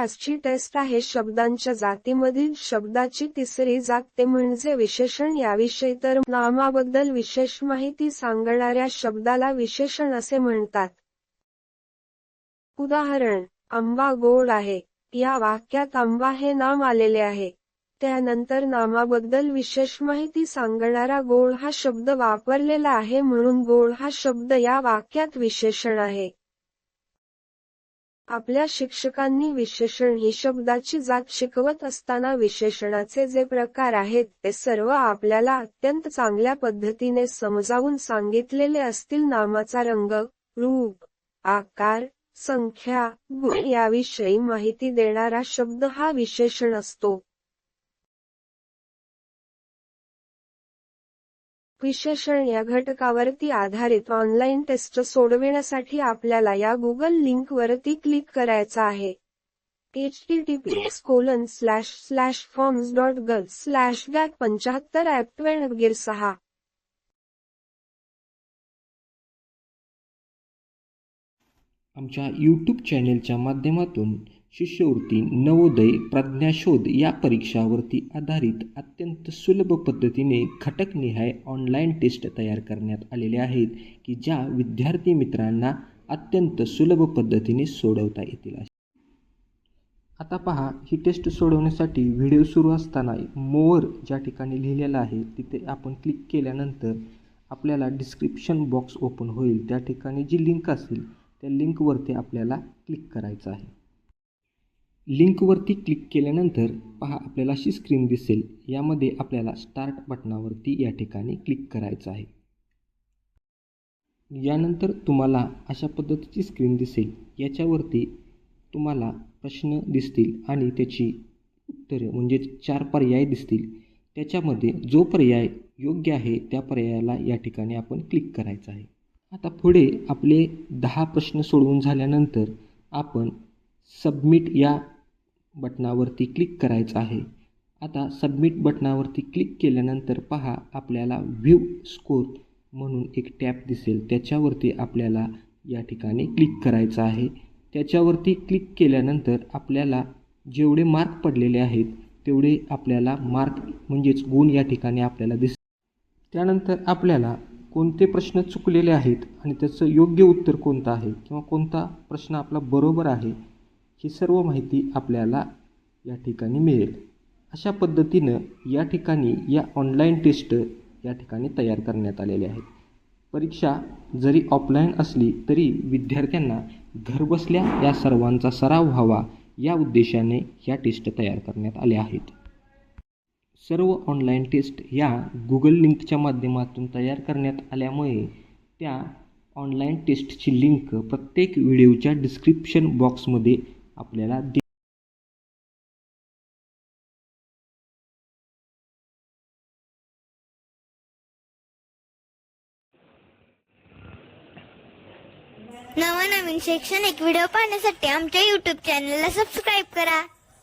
आजची टेस्ट आहे शब्दांच्या जातीमधील शब्दाची तिसरी जात ते म्हणजे विशेषण. याविषयी तर नामाबद्दल विशेष माहिती सांगणाऱ्या शब्दाला विशेषण असे म्हणतात. उदाहरण आंबा गोड आहे. या वाक्यात आंबा हे नाम आलेले आहे. त्यानंतर नामाबद्दल विशेष माहिती सांगणारा गोड हा शब्द वापरलेला आहे म्हणून गोड हा शब्द या वाक्यात विशेषण आहे. आपल्या शिक्षकांनी विशेषण ही शब्दाची जात शिकवत असताना विशेषणाचे जे प्रकार आहेत ते सर्व आपल्याला अत्यंत चांगल्या पद्धतीने समजावून सांगितलेले असतील. नामाचा रंग रूप आकार संख्या गुण याविषयी माहिती देणारा शब्द हा विशेषण असतो. विशेषण या घटकावरती आधारित ऑनलाईन टेस्ट सोडविण्यासाठी आपल्याला या गुगल लिंक वरती क्लिक करायचा आहे. H T T P S colon slash slash forms dot gle slash गॅक पंच्याहत्तर ॲप गिर सहा आमच्या यूट्यूब चॅनेलच्या माध्यमातून शिष्यवृत्ती नवोदय प्रज्ञाशोध या परीक्षावरती आधारित अत्यंत सुलभ पद्धतीने घटकनिहाय ऑनलाईन टेस्ट तयार करण्यात आलेले आहेत की ज्या विद्यार्थी मित्रांना अत्यंत सुलभ पद्धतीने सोडवता येतील. आता पहा ही टेस्ट सोडवण्यासाठी व्हिडिओ सुरू असताना मोअर ज्या ठिकाणी लिहिलेला आहे तिथे आपण क्लिक केल्यानंतर आपल्याला डिस्क्रिप्शन बॉक्स ओपन होईल. त्या ठिकाणी जी लिंक असेल त्या लिंकवरती आपल्याला क्लिक करायचं आहे. लिंकवरती क्लिक केल्यानंतर पहा आपल्याला अशी स्क्रीन दिसेल. यामध्ये आपल्याला स्टार्ट बटनावरती या ठिकाणी क्लिक करायचं आहे. यानंतर तुम्हाला अशा पद्धतीची स्क्रीन दिसेल. याच्यावरती तुम्हाला प्रश्न दिसतील आणि त्याची उत्तरं म्हणजेच चार पर्याय दिसतील. त्याच्यामध्ये जो पर्याय योग्य आहे त्या पर्यायाला या ठिकाणी आपण क्लिक करायचं आहे. आता पुढे आपले दहा प्रश्न सोडवून झाल्यानंतर आपण सबमिट या बटनावरती क्लिक करायचं आहे. आता सबमिट बटनावरती क्लिक केल्यानंतर पहा आपल्याला व्ह्यू स्कोर म्हणून एक टॅप दिसेल. त्याच्यावरती आपल्याला या ठिकाणी क्लिक करायचं आहे. त्याच्यावरती क्लिक केल्यानंतर आपल्याला जेवढे मार्क पडलेले आहेत तेवढे आपल्याला मार्क म्हणजेच गुण या ठिकाणी आपल्याला दिस त्यानंतर आपल्याला कोणते प्रश्न चुकलेले आहेत आणि त्याचं योग्य उत्तर कोणतं आहे? किंवा कोणता प्रश्न आपला बरोबर आहे? ही सर्व माहिती आपल्याला या ठिकाणी मिळेल. अशा पद्धतीनं या ठिकाणी या ऑनलाईन टेस्ट या ठिकाणी तयार करण्यात आलेले आहेत. परीक्षा जरी ऑफलाईन असली तरी विद्यार्थ्यांना घरबसल्या या सर्वांचा सराव व्हावा या उद्देशाने ह्या टेस्ट तयार करण्यात आल्या आहेत. सर्व ऑनलाईन टेस्ट या गुगल लिंकच्या माध्यमातून तयार करण्यात आल्यामुळे त्या ऑनलाईन टेस्टची लिंक प्रत्येक व्हिडिओच्या डिस्क्रिप्शन बॉक्समध्ये आपल्याला दे नवनवीन शैक्षणिक व्हिडिओ पाहण्यासाठी आमच्या यूट्यूब चॅनलला सबस्क्राईब करा.